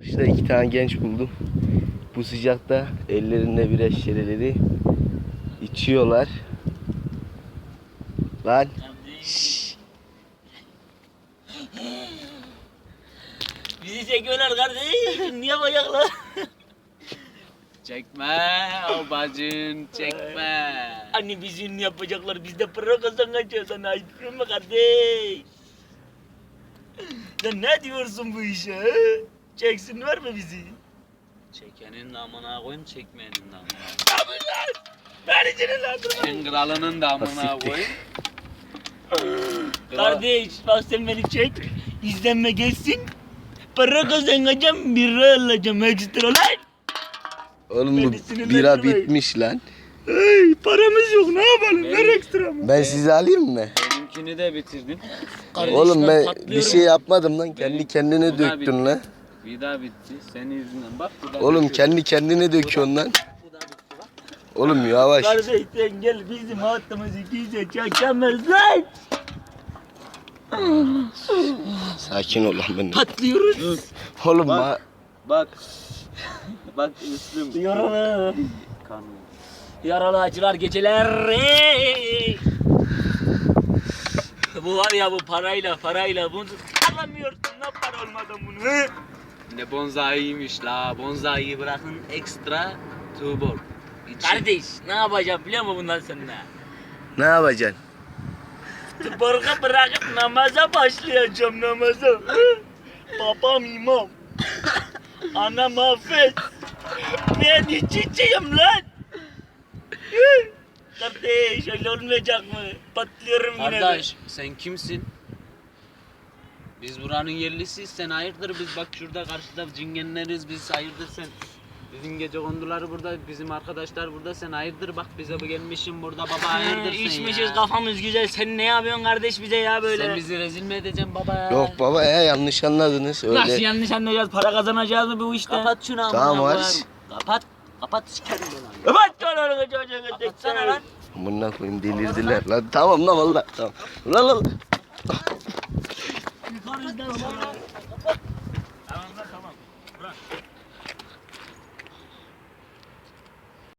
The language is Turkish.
İşte iki tane genç buldum. Bu sıcakta ellerinde birer şişeleri içiyorlar. Lan. Şşş. Bizi çekiyorlar kardeşim. Niye bacaklar? Çekme o bacın çekme. Hani bizi ünlü yapacaklar. Biz de para kazanacağız. Sana ayıp mı kardeş? Sen ne diyorsun bu işe? He? Çeksinler mi bizi? Çekenin damına koyayım çekmeyenin damına. Tabii lan. Beni sinirlendirme. En kralının damına Siktir. koyayım. Kardeş bak sen beni çek. İzlenme gelsin. Para kazanacağım. Bira alacağım ekstra lan. Oğlum bu Beni sinirlendirmeyin. bira bitmiş lan. Hey, paramız yok ne yapalım? Ver ekstra mı? Ben sizi alayım mı? Benimkini de bitirdin. Oğlum ben bir şey yapmadım lan. Kendi kendine döktün lan. Daha bitti. Senin yüzünden bak Oğlum bitiyor. kendi kendine döküyorsun lan. Oğlum yavaş. Kardeş sen gel bizim hattımızı kimse çekemez lan. Sakin ol lan benim. Patlıyoruz. Oğlum Bak. ba- Bak. Bak Müslüm. Yaralı. Kanlı. Yaralı acılar geceler. Hey! bu var ya bu parayla parayla bunu alamıyorsun lan para olmadan bunu. Ne bonzai'ymiş la. Bonzai'yi bırakın ekstra tubor. İçi. Kardeş ne yapacağım biliyor musun bundan sonra? ne yapacaksın? Tıbarga bırakıp namaza başlayacağım namaza. Babam imam. Anam affet. Ben içeceğim lan. Kardeş öyle olmayacak mı? Patlıyorum yine de. Kardeş sen kimsin? Biz buranın yerlisiyiz sen hayırdır biz bak şurada karşıda cingenleriz biz hayırdır sen Bizim gece konduları burada, bizim arkadaşlar burada. Sen hayırdır bak bize bu gelmişsin burada baba hayırdır sen içmişiz ya. kafamız güzel. Sen ne yapıyorsun kardeş bize ya böyle? Sen bizi rezil mi edeceksin baba ya? Yok baba ya yanlış anladınız Nasıl öyle. yanlış anlayacağız? Para kazanacağız mı bu işte? Kapat şunu amına Tamam, koyayım. Haris. Kapat. Kapat sikerim dolanı. Kapat çoluğunu çocuğunu Kapatsana lan. Amına koyayım delirdiler lan. Tamam lan valla. Tamam. Lan lan. Yukarıdan sonra. Tamam lan tamam. Bırak.